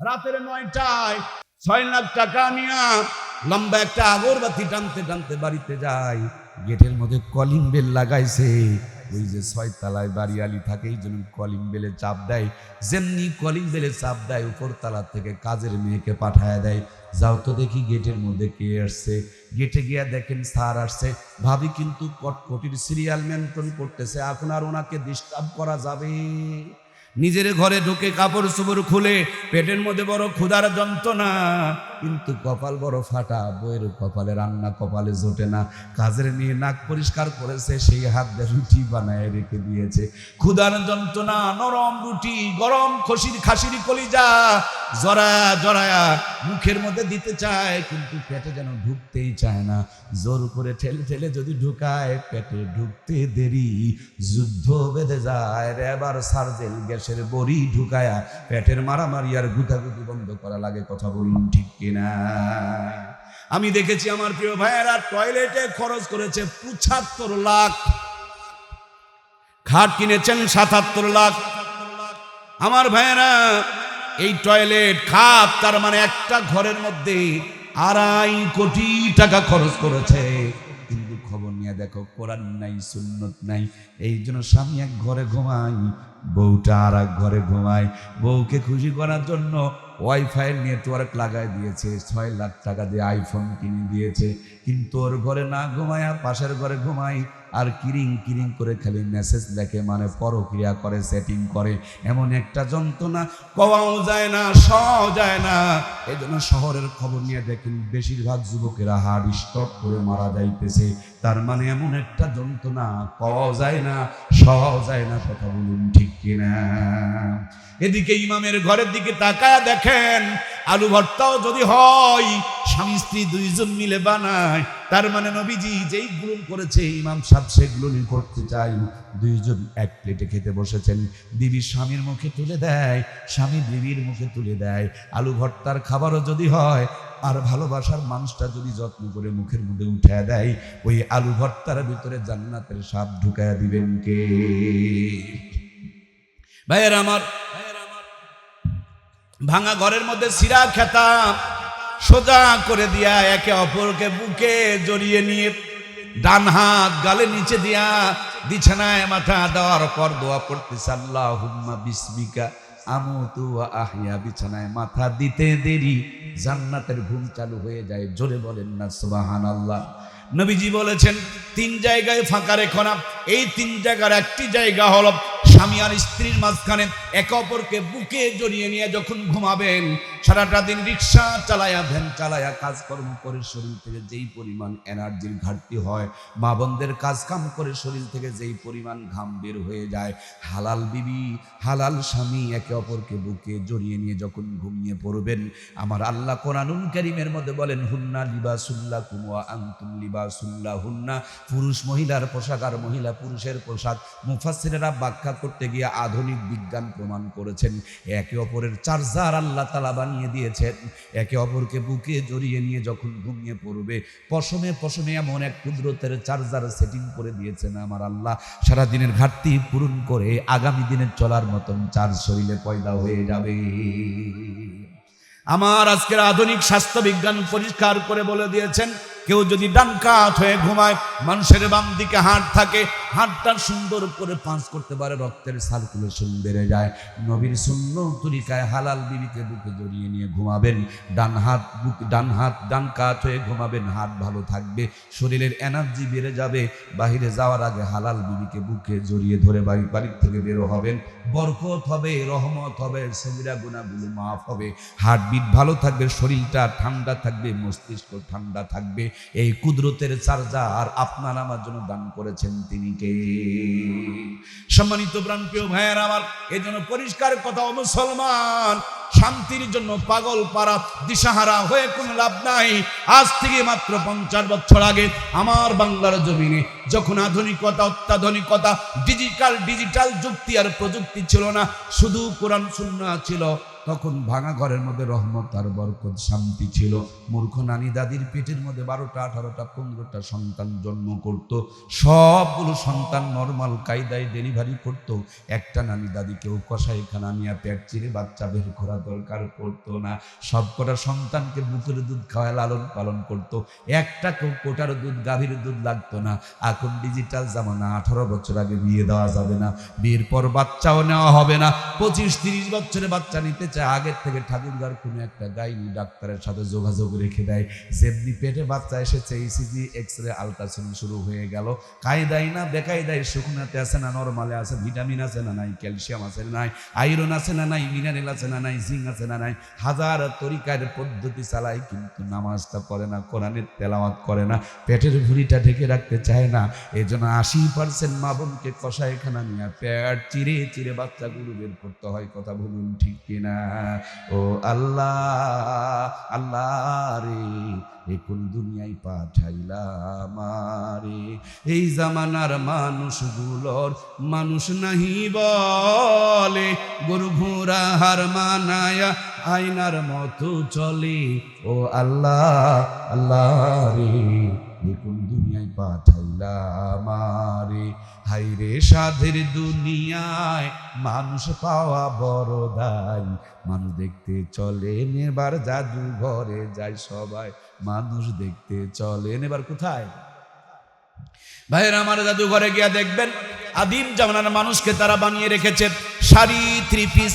রাতের নয়টায় ছয় লাখ টাকা নিয়া লম্বা একটা আগরবাতি টানতে টানতে বাড়িতে যায় গেটের মধ্যে কলিং বেল লাগাইছে। ওই যে ছয় তালায় বাড়িয়ালি থাকে, এই জন্য কলিং বেলে চাপ দেয়। যেমনি কলিং বেলে চাপ দেয় উপর তালা থেকে কাজের মেয়েকে পাঠায় দেয়। যাও তো দেখি গেটের মধ্যে কে আসছে। গেটে গিয়া দেখেন স্যার আসছে। ভাবি কিন্তু কটকটির সিরিয়াল মেনটেন করতেছে। এখন আর ওনাকে ডিস্টার্ব করা যাবে। নিজের ঘরে ঢুকে কাপড় চোপড় খুলে পেটের মধ্যে বড় ক্ষুধার যন্ত্রণা। কিন্তু কপাল বড় ফাটা বইয়ের কপালে রান্না কপালে জোটে না। কাজের নিয়ে নাক পরিষ্কার করেছে, সেই হাত দিয়ে রুটি বানায় রেখে দিয়েছে। ক্ষুধার যন্ত্রণা, নরম রুটি, গরম খসির খাসির কলিজা জরা জরায়া মুখের মধ্যে দিতে চায়, কিন্তু পেটে যেন ঢুকতেই চায় না। জোর করে ঠেলে ঠেলে যদি ঢুকায়, পেটে ঢুকতে দেরি। যুদ্ধ বেঁধে যায়, রেবার সার্জেল গ্যাসের বড়ি ঢুকায়া পেটের মারামারি আর গুতাগুতি বন্ধ করা লাগে, কথা বলুন ঠিক কিনা? আমি দেখেছি আমার প্রিয় ভাইয়েরা, টয়লেটে খরচ করেছে পঁচাত্তর লাখ। খাট কিনেছেন সাতাত্তর লাখ। আমার ভাইয়েরা, এই টয়লেট খাপ তার মানে একটা ঘরের মধ্যে আড়াই কোটি টাকা খরচ করেছে। খবর নিয়ে দেখো, কোরআন নাই, সুন্নত নাই, এই জন্য স্বামী এক ঘরে ঘুমাই বউটা আর এক ঘরে ঘুমায়। বউকে খুশি করার জন্য ওয়াইফাই নেটওয়ার্ক লাগাই দিয়েছে, ছয় লাখ টাকা দিয়ে আইফোন কিনে দিয়েছে। কিন্তু ওর ঘরে না ঘুমায় পাশের ঘরে ঘুমাই আর কিরিং কিরিং করে খালি মেসেজ দেখে মানে পরক্রিয়া করে সেটিং করে। এমন একটা যন্ত্রণা। কওয়াও যায় না সও যায় না। এই জন্য শহরের খবর নিয়ে দেখেন বেশিরভাগ যুবকেরা হার্ট স্টক করে মারা যাইতেছে। তার মানে এমন একটা যন্ত্রণা। কওয়াও যায় না সও যায় না, কথা বলুন ঠিক কিনা? এদিকে ইমামের ঘরের দিকে তাকায় দেখেন, আলু ভর্তাও যদি হয়, স্বামী স্ত্রী দুইজন মিলে বানায় তার মানে নবীজি যেই গ্রহণ করেছে, ইমাম সাহেব সেগুলো করতে চাই দুইজন এক প্লেটে খেতে বসেছেন। বিবি স্বামীর মুখে তুলে দেয়, স্বামী বিবির মুখে তুলে দেয়। আলু ভর্তার খাবারও যদি হয়, আর ভালোবাসার মানুষটা যদি যত্ন করে মুখের মধ্যে উঠে দেয়, ওই আলু ভর্তার ভিতরে জান্নাতের সাপ ঢুকায়া দিবেন কে? ভাইয়ের আমার ভাঙা ঘরের মধ্যে সিরা খেতাম। সোজা করে দিয়া একে অপরকে বুকে জড়িয়ে নিয়ে ডান হাত গালে নিচে দিয়া বিছানায় মাথা দেওয়ার পর দোয়া পড়তেছে আল্লাহ হুম্মা বিস্মিকা, আমতু আহিয়া। বিছানায় মাথা দিতে দেরি, জান্নাতের ঘুম চালু হয়ে যায়। জোরে বলেন না, সুবহানাল্লাহ। নবীজি বলেছেন, তিন জায়গায় ফাঁকা রেখো না। এই তিন জায়গার একটি জায়গা হলো স্বামী আর স্ত্রীর মাঝখানে একে অপরকে বুকে জড়িয়ে নিয়ে যখন ঘুমাবেন, সারাটা দিন রিক্সা চালায়া, ভ্যান চালায়া কাজকর্ম করে শরীর থেকে যেই পরিমাণ এনার্জির ঘাটতি হয়, মা বোনদের কাজ কাম করে শরীর থেকে যেই পরিমাণ ঘাম বের হয়ে যায়, হালাল বিবি হালাল স্বামী একে অপরকে বুকে জড়িয়ে নিয়ে যখন ঘুমিয়ে পড়বেন, আমার আল্লাহ কোরআনুল কারিমের মধ্যে বলেন, হুন্না লিবাসুল্লাহ কুমুয়া আন্তুম লিবাসুল্লাহ হুন্না পুরুষ মহিলার পোশাক আর মহিলা পুরুষের পোশাক মুফাসিরেরা ব্যাখ্যা করতে গিয়ে আধুনিক বিজ্ঞান প্রমাণ করেছেন। একে অপরের চার্জার আল্লাহ তালা বানিয়ে দিয়েছেন। একে অপরকে বুকে জড়িয়ে নিয়ে যখন ঘুমিয়ে পড়বে, পশমে পশমে এমন এক কুদরতের চার্জার সেটিং করে দিয়েছেন আমার আল্লাহ। সারা দিনের ঘাটতি পূরণ করে আগামী দিনের চলার মতন চার শরীরে পয়দা হয়ে যাবে। আমার আজকের আধুনিক স্বাস্থ্য বিজ্ঞান পরিষ্কার করে বলে দিয়েছেন, কেউ যদি ডান কাত হয়ে ঘুমায় মানুষের বাম দিকে হাট থাকে হাটটা সুন্দর করে পাঁচ করতে পারে, রক্তের সার্কুলেশন বেড়ে যায়। নবীর শূন্য তরিকায় হালাল বিবিকে বুকে জড়িয়ে নিয়ে ঘুমাবেন। ডান হাত বুক, ডান হাত, ডান কাত হয়ে ঘুমাবেন, হাত ভালো থাকবে, শরীরের এনার্জি বেড়ে যাবে। বাহিরে যাওয়ার আগে হালাল বিবিকে বুকে জড়িয়ে ধরে বাড়ি, বাড়ির থেকে বেরো হবেন। বরকত হবে, রহমত হবে সবিরা গুণাগুলো মাফ হবে। হার্টবিট ভালো থাকবে, শরীরটা ঠান্ডা থাকবে, মস্তিষ্ক ঠান্ডা থাকবে। এই কুদরতের চার্জার আপনার আমার জন্য দান করেছেন তিনি কে? সম্মানিত প্রাণপ্রিয় ভাইয়ের আমার এই জন্য পরিষ্কার কথা মুসলমান, শান্তির জন্য পাগল পাড়া দিশাহারা হয়ে কোনো লাভ নাই। আজ থেকে মাত্র পঞ্চাশ বছর আগে আমার বাংলার জমিনে যখন আধুনিকতা, অত্যাধুনিকতা ডিজিটাল ডিজিটাল যুক্তি আর প্রযুক্তি ছিল না, শুধু কোরআন, সুন্নাহ ছিল তখন ভাঙা ঘরের মধ্যে রহমত আর বরকত, শান্তি ছিল। মূর্খ নানি দাদির পেটের মধ্যে বারোটা, আঠারোটা, পনেরোটা সন্তান জন্ম করত। সবগুলো সন্তান নর্মাল কায়দায় ডেলিভারি করত। একটা নানি দাদিকেও কষাইখানা নিয়ে পেট চিরে বাচ্চা বের করা দরকার পড়তো না। সব কটা সন্তানকে বুকের দুধ খাওয়ায় লালন পালন করত। একটা কেউ কোটার দুধ, গাভীর দুধ লাগতো না। এখন ডিজিটাল জামানা, আঠারো বছর আগে বিয়ে দেওয়া যাবে না। বিয়ের পর বাচ্চাও নেওয়া হবে না। পঁচিশ, তিরিশ বছরে বাচ্চা নিতে চায় আগের থেকে ঠাকুরগার কোনো একটা গাইনি ডাক্তারের সাথে যোগাযোগ রেখে দেয়। যেমনি পেটে বাচ্চা এসেছে ইসিজি এক্স রে আলট্রাসাউন্ড শুরু হয়ে গেল। কায়দাই না বেকায়দায় শুকনাতে আছে না, নর্মালে আছে, ভিটামিন আছে না নাই, ক্যালসিয়াম আছে না নাই, আয়রন আছে না নাই, মিনারেল আছে না নাই, জিঙ্ক আছে না নাই, হাজার তরিকার পদ্ধতি চালায় কিন্তু নামাজটা পড়ে না, কোরআনের তেলাওয়াত করে না, পেটের ভুঁড়িটা ঢেকে রাখতে চায় না। এই জন্য আশি পার্সেন্ট মা বোনকে কষাইখানা নিয়ে পেট চিরে চিরে বাচ্চাগুলো বের করতে হয়, কথা বলুন ঠিক কিনা? ও আল্লাহ আল্লাহ রে, এ কোন দুনিয়ায় পাঠাইলাম আমারে? এই জামানার মানুষগুলোর মানুষ নাহি বলে, গরু ঘোড়া হার মানায়া আয়নার মতো চলে। ও আল্লাহ আল্লাহ রে কোন দুনিয়ায় পাঠাইলা আমারে হাই রে সাধের দুনিয়ায় মানুষ পাওয়া বড় দায়। মানুষ দেখতে চলে এবার জাদু ঘরে যায় সবাই। মানুষ দেখতে চলে নেবার কোথায়? ভাইয়ের, আমার জাদুঘরে গিয়া দেখবেন আদিম জামানার মানুষকে তারা বানিয়ে রেখেছে। Sari three piece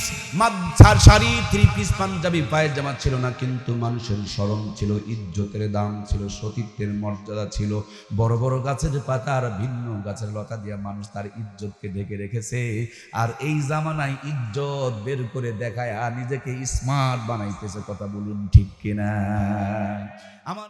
sari three piece Panjabi. পায়ের জামা ছিল না, কিন্তু মানুষের স্মরণ ছিল, ইজ্জতের দাম ছিল, সতীত্বের মর্যাদা ছিল। বড় বড় গাছের পাতা আর ভিন্ন গাছের লতা দিয়া মানুষ তার ইজ্জতকে ঢেকে রেখেছে। আর এই জামানায় ইজ্জত বের করে দেখায় আর নিজেকে স্মার্ট বানাইতেছে, কথা বলুন ঠিক কিনা? আমার